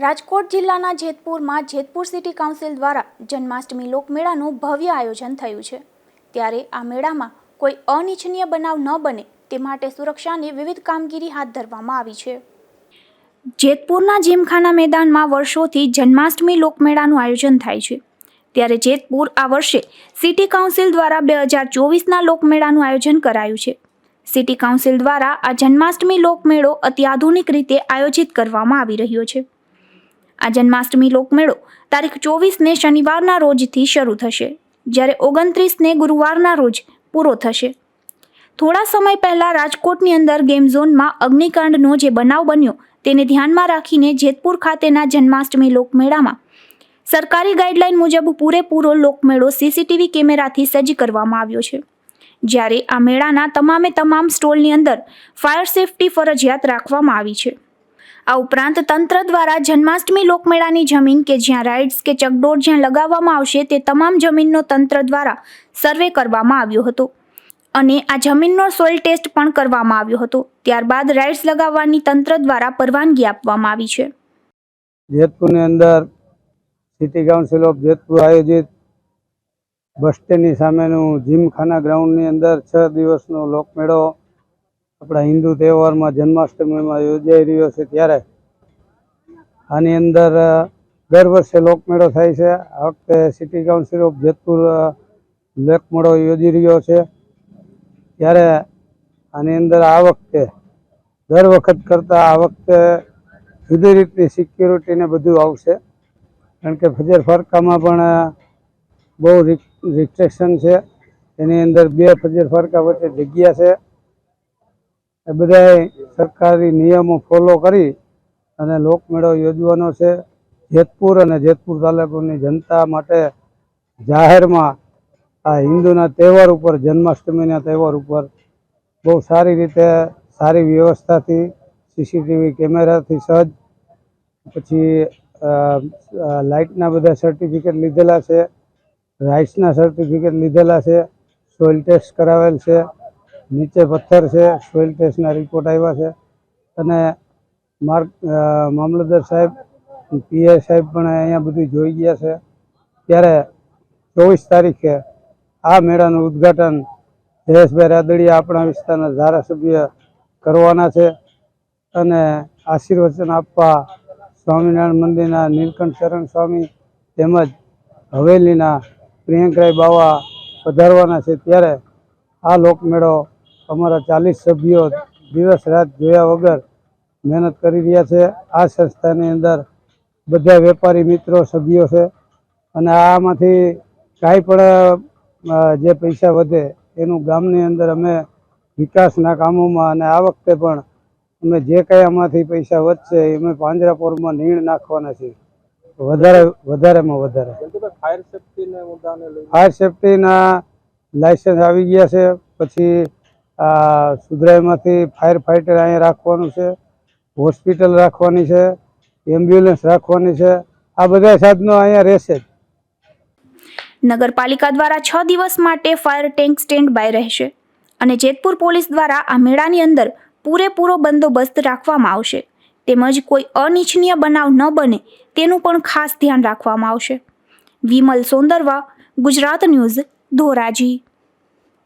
રાજકોટ જિલ્લાના જેતપુરમાં Jetpur city council દ્વારા જન્માષ્ટમી લોકમેળાનું ભવ્ય આયોજન થયું છે. ત્યારે આ મેળામાં કોઈ અનિચ્છનીય બનાવ ન બને તે માટે સુરક્ષાની વિવિધ કામગીરી હાથ ધરવામાં આવી છે. જેતપુરના જીમખાના મેદાનમાં વર્ષોથી જન્માષ્ટમી લોકમેળાનું આયોજન થાય છે. ત્યારે જેતપુર આ વર્ષે સિટી કાઉન્સિલ દ્વારા બે હજાર ચોવીસના લોકમેળાનું આયોજન કરાયું છે. સિટી કાઉન્સિલ દ્વારા આ જન્માષ્ટમી લોકમેળો અત્યાધુનિક રીતે આયોજિત કરવામાં આવી રહ્યો છે. આ જન્માષ્ટમી લોકમેળો તારીખ ચોવીસને શનિવારના રોજથી શરૂ થશે, જ્યારે ઓગણત્રીસને ગુરુવારના રોજ પૂરો થશે. થોડા સમય પહેલાં રાજકોટની અંદર ગેમ ઝોનમાં અગ્નિકાંડનો જે બનાવ બન્યો તેને ધ્યાનમાં રાખીને જેતપુર ખાતેના જન્માષ્ટમી લોકમેળામાં સરકારી ગાઈડલાઈન મુજબ પૂરેપૂરો લોકમેળો સીસીટીવી કેમેરાથી સજ્જ કરવામાં આવ્યો છે. જ્યારે આ મેળાના તમામે તમામ સ્ટોલની અંદર ફાયર સેફટી ફરજિયાત રાખવામાં આવી છે. આ ઉપરાંત તંત્ર દ્વારા જન્માષ્ટમી લોકમેળાની જમીન કે જ્યાં રાઇડ્સ કે ચકડોળ જ્યાં લગાવવામાં આવશે તે તમામ જમીનનો તંત્ર દ્વારા સર્વે કરવામાં આવ્યો હતો. અને આ જમીનનો સોઇલ ટેસ્ટ પણ કરવામાં આવ્યો હતો. ત્યારબાદ રાઇડ્સ લગાવવાની તંત્ર દ્વારા પરવાનગી આપવામાં આવી છે. જેતપુરની અંદર સિટી કાઉન્સિલ ઓફ જેતપુર આયોજિત બસ સ્ટેન્ડની સામેનું જીમખાના ગ્રાઉન્ડની અંદર છ દિવસનો લોકમેળો આપણા હિન્દુ તહેવારમાં જન્માષ્ટમીમાં યોજાઈ રહ્યો છે. ત્યારે આની અંદર દર વર્ષે લોકમેળો થાય છે. આ વખતે સિટી કાઉન્સિલ ઓફ જેતપુર લોકમેળો યોજી રહ્યો છે. ત્યારે આની અંદર આ વખતે, દર વખત કરતાં આ વખતે જુદી રીતની સિક્યુરિટીને બધું આવશે. કારણ કે ફજર ફરકામાં પણ બહુ રિસ્ટ્રિક્શન છે. એની અંદર બે ફજર ફરકા વચ્ચે જગ્યા છે. એ બધા સરકારી નિયમો ફોલો કરી અને લોકમેળો યોજવાનો છે. જેતપુર અને જેતપુર તાલુકાની જનતા માટે જાહેરમાં આ હિન્દુના તહેવાર ઉપર, જન્માષ્ટમીના તહેવાર ઉપર બહુ સારી રીતે, સારી વ્યવસ્થાથી સીસીટીવી કેમેરાથી સજ્જ. પછી લાઇટના બધા સર્ટિફિકેટ લીધેલા છે. રાઇટ્સના સર્ટિફિકેટ લીધેલા છે. સોઇલ ટેસ્ટ કરાવેલ છે. નીચે પથ્થર છે. સોઇલ ટેસ્ટના રિપોર્ટ આવ્યા છે. અને માર્ક અ, મામલતદાર સાહેબ પીએ સાહેબ પણ અહીંયા બધું જોઈ ગયા છે. ત્યારે ચોવીસ તારીખે આ મેળાનું ઉદ્ઘાટન જયેશભાઈ રાદડીયા આપણા વિસ્તારના ધારાસભ્ય કરવાના છે અને આશીર્વચન આપવા સ્વામિનારાયણ મંદિરના નીલકંઠ શરણ સ્વામી તેમજ હવેલીના પ્રિયંકરાય બાવા પધારવાના છે. ત્યારે આ લોકમેળો અમારા ચાલીસ સભ્યો દિવસ રાત જોયા વગર મહેનત કરી રહ્યા છે. આ સંસ્થાની અંદર બધા વેપારી મિત્રો સભ્યો છે. અને આમાંથી કાંઈ પણ જે પૈસા વધે એનું ગામની અંદર અમે વિકાસના કામોમાં અને આ વખતે પણ અમે જે કાંઈ આમાંથી પૈસા વધશે એ અમે પાંજરાપોરમાં નીણ નાખવાના છીએ. વધારે વધારેમાં વધારે. ફાયર સેફટીના મુદ્દાને ફાયર સેફટીના લાઇસન્સ આવી ગયા છે. પછી આ સુધરાઈમાંથી ફાયર ફાઇટર અહીંયા રાખવાનું છે. હોસ્પિટલ રાખવાની છે, એમ્બ્યુલન્સ રાખવાની છે, આ બધા સાધનો અહીંયા રહેશે નગરપાલિકા દ્વારા છ દિવસ માટે ફાયર ટેન્ક સ્ટેન્ડ બાય રહેશે અને જેતપુર પોલીસ દ્વારા આ મેળાની અંદર પૂરેપૂરો બંદોબસ્ત રાખવામાં આવશે. તેમજ કોઈ અનિચ્છનીય બનાવ ન બને તેનું પણ ખાસ ધ્યાન રાખવામાં આવશે. વિમલ સોંદરવા, ગુજરાત ન્યૂઝ, ધોરાજી.